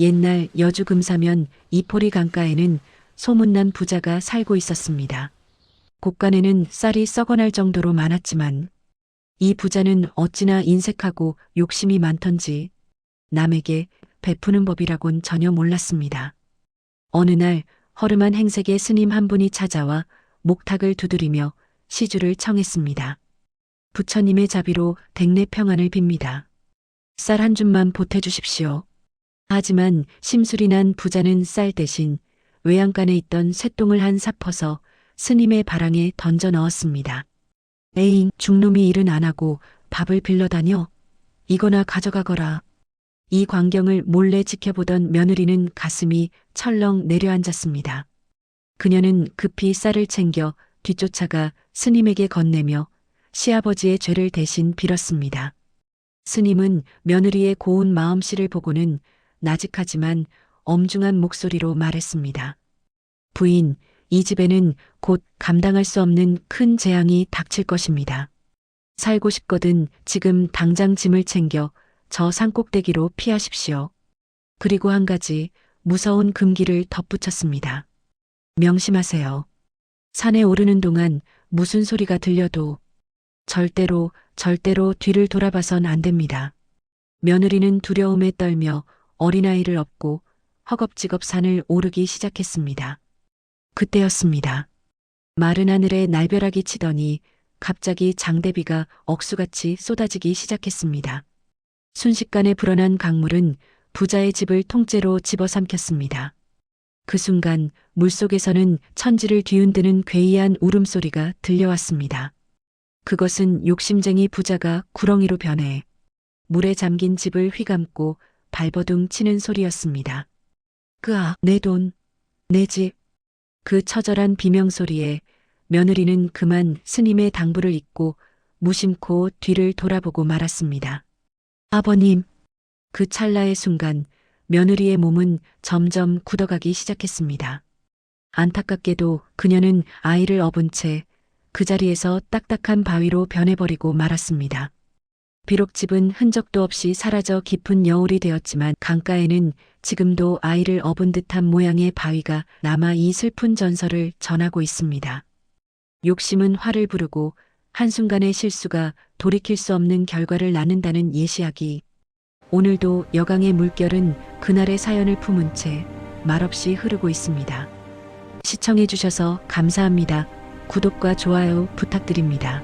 옛날 여주 금사면 이포리 강가에는 소문난 부자가 살고 있었습니다. 곳간에는 쌀이 썩어날 정도로 많았지만 이 부자는 어찌나 인색하고 욕심이 많던지 남에게 베푸는 법이라곤 전혀 몰랐습니다. 어느 날 허름한 행색의 스님 한 분이 찾아와 목탁을 두드리며 시주를 청했습니다. 부처님의 자비로 댁내 평안을 빕니다. 쌀 한 줌만 보태주십시오. 하지만 심술이 난 부자는 쌀 대신 외양간에 있던 쇠똥을 한 사퍼서 스님의 바랑에 던져 넣었습니다. 에잉, 중놈이 일은 안 하고 밥을 빌려다녀. 이거나 가져가거라. 이 광경을 몰래 지켜보던 며느리는 가슴이 철렁 내려앉았습니다. 그녀는 급히 쌀을 챙겨 뒤쫓아가 스님에게 건네며 시아버지의 죄를 대신 빌었습니다. 스님은 며느리의 고운 마음씨를 보고는 나직하지만 엄중한 목소리로 말했습니다. 부인, 이 집에는 곧 감당할 수 없는 큰 재앙이 닥칠 것입니다. 살고 싶거든 지금 당장 짐을 챙겨 저 산꼭대기로 피하십시오. 그리고 한 가지 무서운 금기를 덧붙였습니다. 명심하세요. 산에 오르는 동안 무슨 소리가 들려도 절대로 절대로 뒤를 돌아봐선 안 됩니다. 며느리는 두려움에 떨며 어린아이를 업고 허겁지겁 산을 오르기 시작했습니다. 그때였습니다. 마른 하늘에 날벼락이 치더니 갑자기 장대비가 억수같이 쏟아지기 시작했습니다. 순식간에 불어난 강물은 부자의 집을 통째로 집어삼켰습니다. 그 순간 물속에서는 천지를 뒤흔드는 괴이한 울음소리가 들려왔습니다. 그것은 욕심쟁이 부자가 구렁이로 변해 물에 잠긴 집을 휘감고 발버둥 치는 소리였습니다. 그아, 내 돈, 내 집. 그 처절한 비명소리에 며느리는 그만 스님의 당부를 잊고 무심코 뒤를 돌아보고 말았습니다. 아버님. 그 찰나의 순간 며느리의 몸은 점점 굳어가기 시작했습니다. 안타깝게도 그녀는 아이를 업은 채 그 자리에서 딱딱한 바위로 변해버리고 말았습니다. 비록 집은 흔적도 없이 사라져 깊은 여울이 되었지만 강가에는 지금도 아이를 업은 듯한 모양의 바위가 남아 이 슬픈 전설을 전하고 있습니다. 욕심은 화를 부르고 한순간의 실수가 돌이킬 수 없는 결과를 낳는다는 예시하기. 오늘도 여강의 물결은 그날의 사연을 품은 채 말없이 흐르고 있습니다. 시청해주셔서 감사합니다. 구독과 좋아요 부탁드립니다.